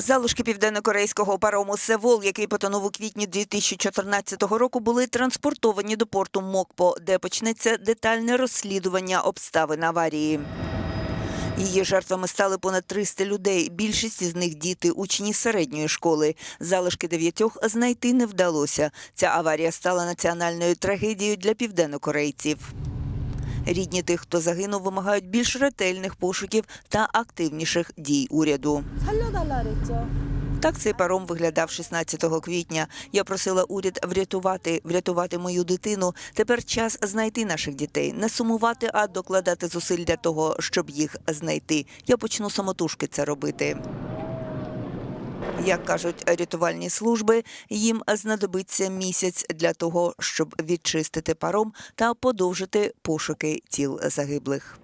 Залишки південнокорейського парому Севол, який потонув у квітні 2014 року, були транспортовані до порту Мокпо, де почнеться детальне розслідування обставин аварії. Її жертвами стали понад 300 людей. Більшість із них діти, учні середньої школи. Залишки дев'ятьох знайти не вдалося. Ця аварія стала національною трагедією для південнокорейців. Рідні тих, хто загинув, вимагають більш ретельних пошуків та активніших дій уряду. Так цей паром виглядав 16 квітня. Я просила уряд врятувати, врятувати мою дитину. Тепер час знайти наших дітей, не сумувати, а докладати зусиль для того, щоб їх знайти. Я почну самотужки це робити. Як кажуть рятувальні служби, їм знадобиться місяць для того, щоб відчистити паром та подовжити пошуки тіл загиблих.